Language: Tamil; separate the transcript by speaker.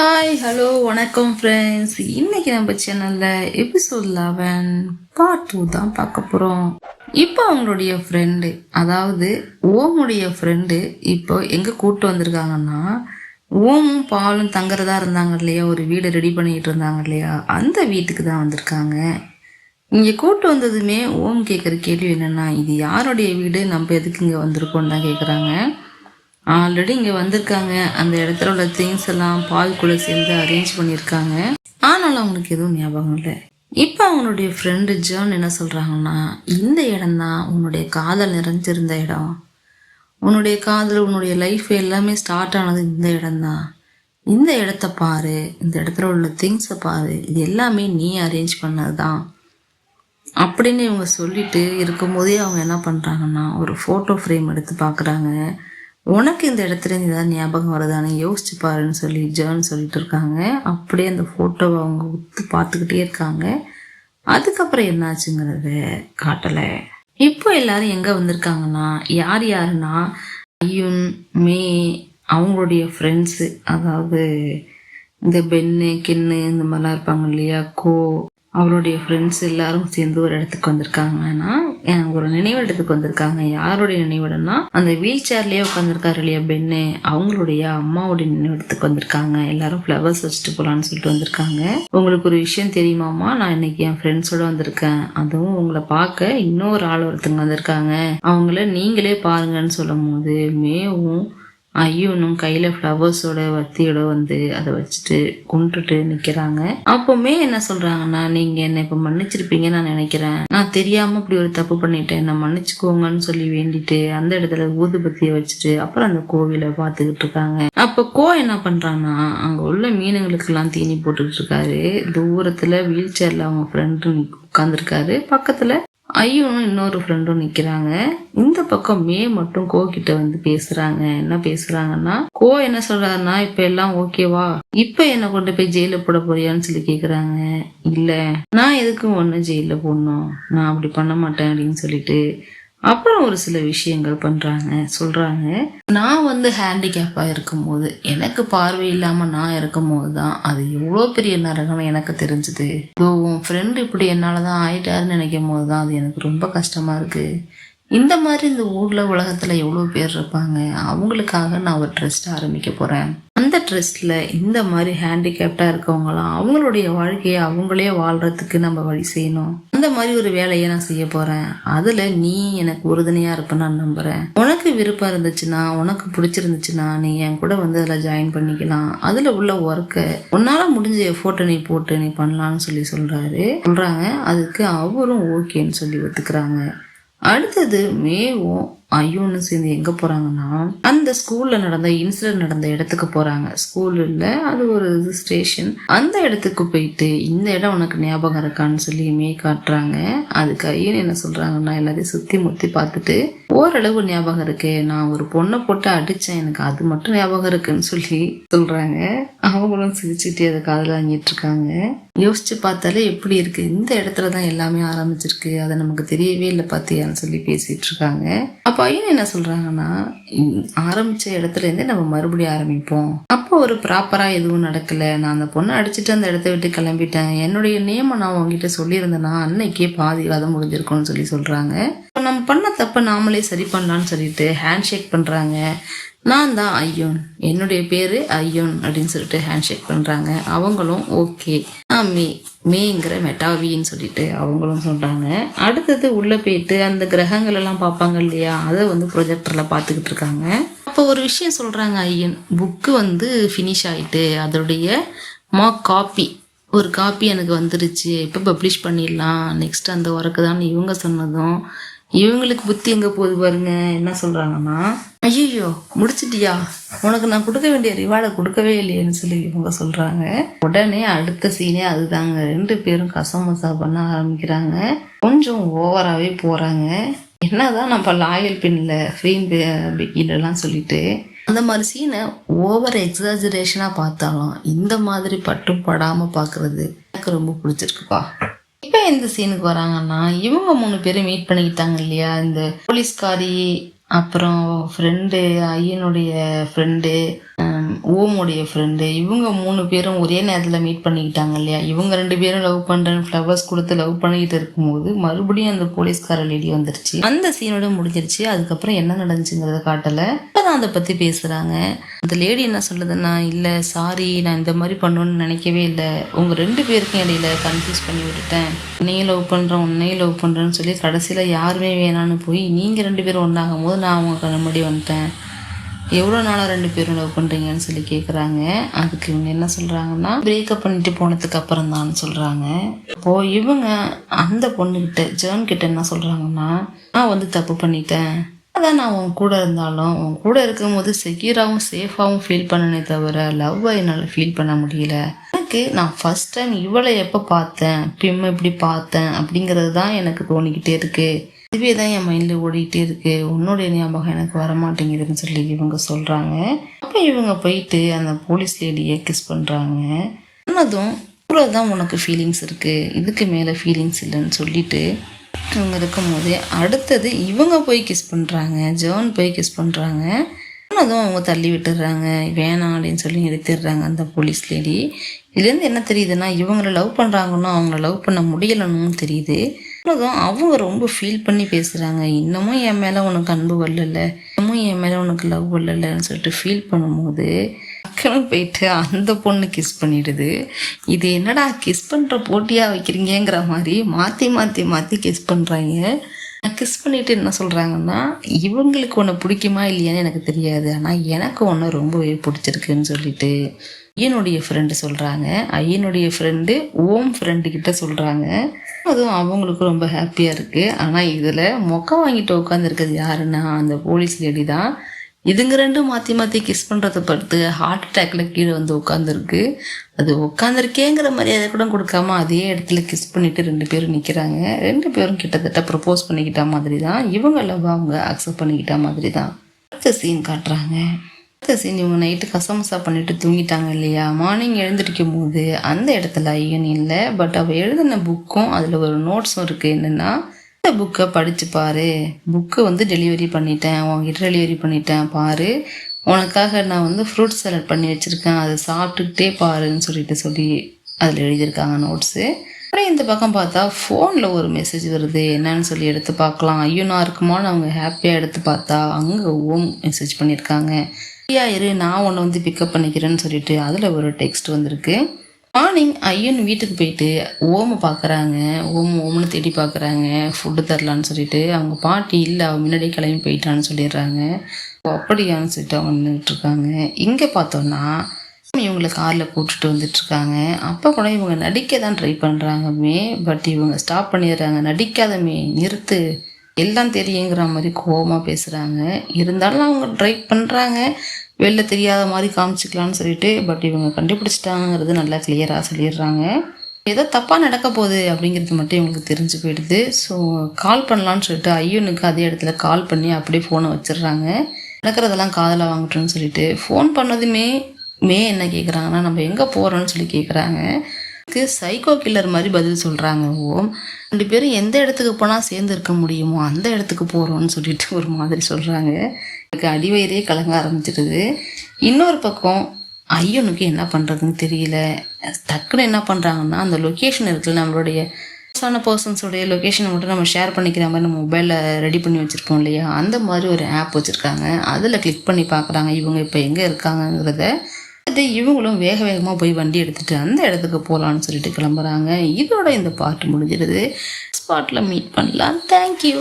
Speaker 1: ஹாய் ஹலோ வணக்கம் ஃப்ரெண்ட்ஸ் இன்னைக்கு நம்ம சேனலில் எபிசோட் லெவன் பார்ட் டூ தான் பார்க்க போகிறோம் இப்போ அவங்களுடைய ஃப்ரெண்டு அதாவது ஓமுடைய ஃப்ரெண்டு இப்போ எங்கே கூப்பிட்டு வந்திருக்காங்கன்னா ஓமும் பாலும் தங்குறதா இருந்தாங்க இல்லையா? ஒரு வீடு ரெடி பண்ணிகிட்டு இருந்தாங்க இல்லையா? அந்த வீட்டுக்கு தான் வந்திருக்காங்க. இங்கே கூப்பிட்டு வந்ததுமே ஓம் கேட்குற கேள்வி என்னென்னா இது யாருடைய வீடு? நம்ம எதுக்கு இங்கே வந்திருக்கோன்னு தான் கேட்குறாங்க ஆல்ரெடி இங்கே வந்திருக்காங்க. அந்த இடத்துல உள்ள திங்ஸ் எல்லாம் பால் கூட சேர்ந்து அரேஞ்ச் பண்ணியிருக்காங்க. ஆனாலும் அவங்களுக்கு எதுவும் ஞாபகம் இல்லை. இப்போ அவங்களுடைய ஃப்ரெண்டு ஜான் என்ன சொல்கிறாங்கன்னா இந்த இடம்தான் உன்னுடைய காதல் நிறைஞ்சிருந்த இடம். உன்னுடைய காதல் உன்னுடைய லைஃப் எல்லாமே ஸ்டார்ட் ஆனது இந்த இடம்தான். இந்த இடத்த பாரு இந்த இடத்துல உள்ள திங்ஸை பாரு இது எல்லாமே நீ அரேஞ்ச் பண்ணது தான் அப்படின்னு இவங்க சொல்லிட்டு இருக்கும்போதே அவங்க என்ன பண்ணுறாங்கன்னா ஒரு ஃபோட்டோ ஃப்ரேம் எடுத்து பார்க்குறாங்க. உனக்கு இந்த இடத்துல ஏதாவது ஞாபகம் வருதானே யோசிச்சு பாருன்னு சொல்லி ஜேர்ன்னு சொல்லிட்டு இருக்காங்க. அப்படியே அந்த ஃபோட்டோவை அவங்க உத்து பார்த்துக்கிட்டே இருக்காங்க. அதுக்கப்புறம் என்னாச்சுங்கிறத காட்டலை. இப்போ எல்லாரும் எங்கே வந்திருக்காங்கன்னா யார் யாருன்னா ஐயுன் மே அவங்களுடைய ஃப்ரெண்ட்ஸு அதாவது இந்த பென்னு கின்னு இந்த மாதிரிலாம் இருப்பாங்க இல்லையா? கோ அவருடைய ஃப்ரெண்ட்ஸ் எல்லாரும் சேர்ந்து ஒரு இடத்துக்கு வந்திருக்காங்கன்னா ஒரு நினைவிடத்துக்கு வந்திருக்காங்க. யாருடைய நினைவிடம்னா அந்த வீல் சேர்லயே உட்காந்துருக்காரு இல்லையா பெண்ணு? அவங்களுடைய அம்மாவுடைய நினைவிடத்துக்கு வந்திருக்காங்க. எல்லாரும் ஃப்ளவர்ஸ் வச்சுட்டு போலான்னு சொல்லிட்டு வந்திருக்காங்க. உங்களுக்கு ஒரு விஷயம் தெரியுமாமா நான் இன்னைக்கு என் ஃப்ரெண்ட்ஸோட வந்திருக்கேன். அதுவும் உங்களை பார்க்க இன்னொரு ஆள் ஒருத்தங்க வந்திருக்காங்க. அவங்கள நீங்களே பாருங்கன்னு சொல்லும் போது மேவும் ஐயோனும் கையில ஃப்ளவர்ஸோட வத்தியோட வந்து அதை வச்சுட்டு கும்பிட்டுட்டு நிக்கிறாங்க. அப்பவுமே என்ன சொல்றாங்கன்னா நீங்க என்ன இப்ப மன்னிச்சிருப்பீங்க நான் நினைக்கிறேன். நான் தெரியாம இப்படி ஒரு தப்பு பண்ணிட்டேன். என்ன மன்னிச்சுக்கோங்கன்னு சொல்லி வேண்டிட்டு அந்த இடத்துல ஊதுபத்திய வச்சுட்டு அப்புறம் அந்த கோவில பாத்துக்கிட்டு இருக்காங்க. அப்ப கோ என்ன பண்ணுறாங்கன்னா அங்க உள்ள மீனுங்களுக்கு எல்லாம் தீனி போட்டுக்கிட்டு இருக்காரு. தூரத்துல வீல் சேர்ல அவங்க ஃப்ரெண்டு உட்காந்துருக்காரு பக்கத்துல ஐயனும் இன்னொரு ஃப்ரெண்டும் நிக்கிறாங்க. இந்த பக்கம் மே மட்டும் கோ கிட்ட வந்து பேசுறாங்க. என்ன பேசுறாங்கன்னா கோ என்ன சொல்றாருன்னா இப்ப எல்லாம் ஓகேவா இப்ப என்ன கொண்டு போய் ஜெயில போட போறியான்னு சொல்லி கேக்குறாங்க. இல்ல நான் எதுக்கும் ஒண்ணு ஜெயில போடணும்? நான் அப்படி பண்ண மாட்டேன் அப்படின்னு சொல்லிட்டு அப்புறம் ஒரு சில விஷயங்கள் பண்ணுறாங்க சொல்கிறாங்க நான் வந்து ஹேண்டிகேப்பாக இருக்கும்போது எனக்கு பார்வை இல்லாமல் நான் இருக்கும்போது தான் அது எவ்வளோ பெரிய நரகம் எனக்கு தெரிஞ்சுது. உன் ஃப்ரெண்டு இப்படி என்னால் தான் ஆயிட்டாருன்னு நினைக்கும் போது தான் அது எனக்கு ரொம்ப கஷ்டமாக இருக்குது இந்த மாதிரி இந்த ஊரில் உலகத்தில் எவ்வளோ பேர் இருப்பாங்க அவங்களுக்காக நான் ஒரு ட்ரெஸ்ட் ஆரம்பிக்க போகிறேன் அந்த ட்ரெஸ்ட்டில் இந்த மாதிரி ஹேண்டிகேப்டாக இருக்கவங்களாம் அவங்களுடைய வாழ்க்கையை அவங்களே வாழ்கிறதுக்கு நம்ம வழி செய்யணும். அந்த மாதிரி ஒரு வேலையை நான் செய்ய போறேன். அதுல நீ எனக்கு உறுதுணையா இருப்ப நான் நம்புறேன். உனக்கு விருப்பம் இருந்துச்சுன்னா உனக்கு பிடிச்சிருந்துச்சுன்னா நீ என் கூட வந்து அதில் ஜாயின் பண்ணிக்கலாம். அதுல உள்ள ஒர்க்கை உன்னால முடிஞ்ச எஃபோர்ட்டை நீ போட்டு நீ பண்ணலாம்னு சொல்லி சொல்றாரு. சொல்றாங்க. அதுக்கு அவரும் ஓகேன்னு சொல்லி ஒத்துக்கிறாங்க. அடுத்தது மேவும் ஐயோன்னு சேர்ந்து எங்கே போகிறாங்கன்னா அந்த ஸ்கூலில் நடந்த இன்சிடென்ட் நடந்த இடத்துக்கு போகிறாங்க ஸ்கூல் இல்லை அது ஒரு இது ஸ்டேஷன் அந்த இடத்துக்கு போயிட்டு இந்த இடம் உனக்கு ஞாபகம் இருக்கான்னு சொல்லி மே காட்டுறாங்க. அதுக்கு ஐயன் என்ன சொல்கிறாங்கன்னா எல்லாத்தையும் சுற்றி முத்தி பார்த்துட்டு ஓரளவு ஞாபகம் இருக்கு நான் ஒரு பொண்ணை போட்டு அடித்தேன் எனக்கு அது மட்டும் ஞாபகம் இருக்குன்னு சொல்லி சொல்கிறாங்க அவங்களும் சிரிச்சுட்டு அதை காதல வாங்கிட்டு இருக்காங்க. யோசிச்சு பார்த்தாலே எப்படி இருக்கு? இந்த இடத்துல தான் எல்லாமே ஆரம்பிச்சிருக்கு. அதை நமக்கு தெரியவே இல்லை பார்த்தியான்னு சொல்லி பேசிட்டு இருக்காங்க. அப்ப பையன் என்ன சொல்கிறாங்கன்னா ஆரம்பித்த இடத்துலேருந்தே நம்ம மறுபடியும் ஆரம்பிப்போம். அப்போ ஒரு ப்ராப்பராக எதுவும் நடக்கல. நான் அந்த பொண்ணை அடிச்சுட்டு அந்த இடத்த விட்டு கிளம்பிட்டேன். என்னுடைய நேமம் நான் உங்ககிட்ட சொல்லியிருந்தேன்னா அன்னைக்கே பாதி கதை முடிஞ்சிருக்கும்னு சொல்லி சொல்கிறாங்க இப்போ நம்ம பண்ண தப்பை நாமளே சரி பண்ணலான்னு சொல்லிட்டு ஹேண்ட் ஷேக் பண்ணுறாங்க நான் தான் ஐயோன். என்னுடைய பேரு ஐயோன் அப்படின்னு சொல்லிட்டு ஹேண்ட் ஷேக் பண்றாங்க. அவங்களும் ஓகே மே மேங்கிற மெட்டாவின்னு சொல்லிட்டு அவங்களும் சொல்றாங்க. அடுத்தது உள்ள போயிட்டு அந்த கிரகங்கள் எல்லாம் பார்ப்பாங்க இல்லையா? அதை வந்து ப்ரொஜெக்டர்ல பார்த்துக்கிட்டு இருக்காங்க. அப்போ ஒரு விஷயம் சொல்றாங்க ஐயன். புக்கு வந்து ஃபினிஷ் ஆயிட்டு அதோடைய மா காப்பி ஒரு காப்பி எனக்கு வந்துருச்சு. இப்போ பப்ளிஷ் பண்ணிடலாம். நெக்ஸ்ட் அந்த ஒர்க்கு தான் இவங்க சொன்னதும். இவங்களுக்கு புத்தி எங்க போகுது பாருங்க என்ன சொல்றாங்கன்னா ஐயோ முடிச்சிட்டியா? உனக்கு நான் கொடுக்க வேண்டிய ரிவார்டை கொடுக்கவே இல்லையேன்னு சொல்லி இவங்க சொல்றாங்க. உடனே அடுத்த சீனே அதுதாங்க. ரெண்டு பேரும் கசமசா பண்ண ஆரம்பிக்கிறாங்க. கொஞ்சம் ஓவராகவே போறாங்க. என்னதான் நம்ம லாயல் பின்ல ஃப்ரீம் பிக்கிலலாம் சொல்லிட்டு அந்த மாதிரி சீனை ஓவர் எக்ஸாஜரேஷனாக பார்த்தாலும் இந்த மாதிரி பட்டும் படாமல் பார்க்குறது எனக்கு ரொம்ப பிடிச்சிருக்குப்பா. இப்போ இந்த சீனுக்கு வராங்கன்னா இவங்க மூணு பேரும் மீட் பண்ணிக்கிட்டாங்க இல்லையா? இந்த போலீஸ்காரி அப்புறம் ஃப்ரெண்டு ஐயனுடைய ஃப்ரெண்டு ஓமுடைய ஃப்ரெண்டு இவங்க மூணு பேரும் ஒரே நேரத்தில் மீட் பண்ணிக்கிட்டாங்க இல்லையா? இவங்க ரெண்டு பேரும் லவ் பண்ணுறேன்னு ஃப்ளவர்ஸ் கொடுத்து லவ் பண்ணிக்கிட்டு இருக்கும்போது மறுபடியும் அந்த போலீஸ்கார லேடி வந்துருச்சு. அந்த சீனோட முடிஞ்சிருச்சு. அதுக்கப்புறம் என்ன நடந்துச்சுங்கிறத காட்டலை. இப்போதான் அதை பற்றி பேசுகிறாங்க அந்த லேடி என்ன சொல்லுதுன்னா இல்லை சாரி நான் இந்த மாதிரி பண்ணணும்னு நினைக்கவே இல்லை. உங்கள் ரெண்டு பேருக்கும் இடையில கன்ஃபியூஸ் பண்ணி விட்டுட்டேன். உன்னையும் லவ் பண்ணுறேன் உன்னையும் லவ் பண்ணுறேன்னு சொல்லி கடைசியில் யாருமே வேணான்னு போய் நீங்கள் ரெண்டு பேரும் ஒன்றாகும் போது நான் அவங்க கண்ண முன்னாடி வந்துட்டேன். எவ்வளோ நாளாக ரெண்டு பேரும் லவ் பண்ணுறீங்கன்னு சொல்லி கேட்குறாங்க அதுக்கு இவங்க என்ன சொல்கிறாங்கன்னா பிரேக்கப் பண்ணிட்டு போனதுக்கு அப்புறம் தான் சொல்கிறாங்க இப்போ இவங்க அந்த பொண்ணுக்கிட்ட ஜேர்ன் கிட்ட என்ன சொல்கிறாங்கன்னா நான் வந்து தப்பு பண்ணிட்டேன். அதான் நான் உன் கூட இருந்தாலும் உன் கூட இருக்கும்போது செக்யூராகவும் சேஃபாகவும் ஃபீல் பண்ணனே தவிர லவ்வை என்னால் ஃபீல் பண்ண முடியல. எனக்கு நான் ஃபர்ஸ்ட் டைம் இவளை எப்போ பார்த்தேன்? பிம் எப்படி பார்த்தேன்? அப்படிங்கிறது தான் எனக்கு தோணிக்கிட்டே இருக்குது இதுவே தான் என் மைண்டில் ஓடிக்கிட்டே இருக்குது உன்னுடைய ஞாபகம் எனக்கு வரமாட்டேங்குதுன்னு சொல்லி இவங்க சொல்கிறாங்க அப்போ இவங்க போயிட்டு அந்த போலீஸ் லேடியை கிஸ் பண்ணுறாங்க ஆனதும் இவ்வளோ தான் உனக்கு ஃபீலிங்ஸ் இருக்குது இதுக்கு மேலே ஃபீலிங்ஸ் இல்லைன்னு சொல்லிட்டு இவங்க இருக்கும்போது அடுத்தது இவங்க போய் கிஸ் பண்ணுறாங்க ஜோன் போய் கிஸ் பண்ணுறாங்க அதுவும் அவங்க தள்ளி விட்டுடுறாங்க வேணாம் அப்படின்னு சொல்லி நிறுத்திடுறாங்க அந்த போலீஸ் லேடி இதுலேருந்து என்ன தெரியுதுன்னா இவங்களை லவ் பண்ணுறாங்கன்னு அவங்கள லவ் பண்ண முடியலன்னு தெரியுது. அதுவும் அவங்க ரொம்ப ஃபீல் பண்ணி பேசுகிறாங்க இன்னமும் என் மேலே உனக்கு அன்பு வரல இன்னமும் என் மேலே உனக்கு லவ் வரலன்னு சொல்லிட்டு ஃபீல் பண்ணும்போது டக்குன்னு போயிட்டு அந்த பொண்ணு கிஸ் பண்ணிடுது. இது என்னடா கிஸ் பண்ணுற போட்டியாக வைக்கிறீங்கிற மாதிரி மாற்றி மாற்றி மாற்றி கிஸ் பண்ணுறாங்க கிஸ் பண்ணிட்டு என்ன சொல்கிறாங்கன்னா இவங்களுக்கு ஒன்று பிடிக்குமா இல்லையான்னு எனக்கு தெரியாது. ஆனால் எனக்கு ஒன்று ரொம்பவே பிடிச்சிருக்குன்னு சொல்லிட்டு ஐயனுடைய ஃப்ரெண்டு சொல்கிறாங்க ஐயனுடைய ஃப்ரெண்டு ஓம் ஃப்ரெண்டு கிட்ட சொல்கிறாங்க அதுவும் அவங்களுக்கு ரொம்ப ஹாப்பியாக இருக்குது ஆனால் இதில் மொக்கம் வாங்கிட்டு உட்காந்துருக்கிறது யாருன்னா அந்த போலீஸ் லேடி தான். இதுங்க ரெண்டும் மாற்றி மாற்றி கிஸ் பண்ணுறத பார்த்து ஹார்ட் அட்டாக்ல கீழே வந்து உட்காந்துருக்கு அது உட்காந்துருக்கேங்கிற மரியாதை கூட கொடுக்காம அதே இடத்துல கிஸ் பண்ணிட்டு ரெண்டு பேரும் நிற்கிறாங்க ரெண்டு பேரும் கிட்டத்தட்ட ப்ரப்போஸ் பண்ணிக்கிட்ட மாதிரி தான் இவங்க லவ் அவங்க அக்செப்ட் பண்ணிக்கிட்ட மாதிரி தான் அடுத்த சீன் காட்டுறாங்க. அடுத்த சீன் இவங்க நைட்டு கசமசா பண்ணிட்டு தூங்கிட்டாங்க இல்லையா? மார்னிங் எழுந்திருக்கும் போது அந்த இடத்துல ஐயன் இல்லை பட் அவள் எழுதின புக்கும் அதில் ஒரு நோட்ஸும் இருக்குது என்னென்னா இந்த புக்கை படித்து பாரு. புக்கு வந்து டெலிவரி பண்ணிட்டேன். உங்ககிட்ட டெலிவரி பண்ணிட்டேன். பாரு. உனக்காக நான் வந்து ஃப்ரூட் சலட் பண்ணி வச்சுருக்கேன். அதை சாப்பிட்டுக்கிட்டே பாருன்னு சொல்லிட்டு சொல்லி அதில் எழுதியிருக்காங்க நோட்ஸு அப்புறம் இந்த பக்கம் பார்த்தா ஃபோனில் ஒரு மெசேஜ் வருது. என்னன்னு சொல்லி எடுத்து பார்க்கலாம். ஐயோ இருக்குமான்னு அவங்க ஹாப்பியாக எடுத்து பார்த்தா அங்கே ஓம் மெசேஜ் பண்ணியிருக்காங்க. ஃப்ரீயாக இரு நான் உன்னை வந்து பிக்கப் பண்ணிக்கிறேன்னு சொல்லிட்டு அதில் ஒரு டெக்ஸ்ட் வந்திருக்கு. மார்னிங் ஐயன் வீட்டுக்கு போயிட்டு ஓமை பார்க்குறாங்க ஓம் ஓம்னு தேடி பார்க்குறாங்க ஃபுட்டு தரலான்னு சொல்லிட்டு அவங்க பாட்டி இல்லை அவன் முன்னாடியே கிளம்பி போயிட்டான்னு சொல்லிடுறாங்க. ஓ, அப்படியான்னு சொல்லிட்டு அவங்க நின்றுட்டுருக்காங்க இங்கே பார்த்தோன்னா இவங்களை காரில் கூட்டுட்டு வந்துட்டுருக்காங்க அப்போ கூட இவங்க நடிக்க தான் ட்ரை பண்ணுறாங்கமே பட் இவங்க ஸ்டாப் பண்ணிடுறாங்க. நடிக்காதமே நிறுத்து. எல்லாம் தெரியுங்கிற மாதிரி கோவமாக பேசுகிறாங்க இருந்தாலும் அவங்க ட்ரை பண்ணுறாங்க வெளில தெரியாத மாதிரி காமிச்சிக்கலான்னு சொல்லிட்டு பட் இவங்க கண்டுபிடிச்சிட்டாங்கிறது நல்லா கிளியராக சொல்லிடுறாங்க. ஏதோ தப்பாக நடக்க போகுது அப்படிங்கிறது மட்டும் இவங்களுக்கு தெரிஞ்சு போயிடுது. ஸோ கால் பண்ணலான்னு சொல்லிட்டு ஐயனுக்கு அதே இடத்துல கால் பண்ணி அப்படியே ஃபோனை வச்சிடுறாங்க. நடக்கிறதெல்லாம் காதலாக வாங்கட்டும்னு சொல்லிட்டு. ஃபோன் பண்ணதுமே மே என்ன கேட்குறாங்கன்னா நம்ம எங்கே போகிறோன்னு சொல்லி கேட்குறாங்க இதுக்கு சைக்கோ கில்லர் மாதிரி பதில் சொல்கிறாங்க ஓம். ரெண்டு பேரும் எந்த இடத்துக்கு போனால் சேர்ந்து இருக்க முடியுமோ அந்த இடத்துக்கு போகிறோம்னு சொல்லிட்டு ஒரு மாதிரி சொல்கிறாங்க எனக்கு அடிவயிறே கலங்க ஆரம்பிச்சிடுது இன்னொரு பக்கம் ஐயனுக்கு என்ன பண்ணுறதுன்னு தெரியல. டக்குன்னு என்ன பண்ணுறாங்கன்னா அந்த லொக்கேஷன் இருக்குல்ல நம்மளுடைய ஆன பர்சன்ஸோடைய லொக்கேஷனை மட்டும் நம்ம ஷேர் பண்ணிக்கிற மாதிரி நம்ம மொபைலில் ரெடி பண்ணி வச்சுருப்போம் இல்லையா? அந்த மாதிரி ஒரு ஆப் வச்சுருக்காங்க. அதில் கிளிக் பண்ணி பார்க்குறாங்க. இவங்க இப்போ எங்கே இருக்காங்கங்கிறத பார்த்துட்டு இவங்களும் வேக வேகமாக போய் வண்டி எடுத்துகிட்டு அந்த இடத்துக்கு போகலான்னு சொல்லிட்டு கிளம்புறாங்க. இதோட இந்த பாட்டு முடிஞ்சிருது. ஸ்பாட்டில் மீட் பண்ணலாம். தேங்க்யூ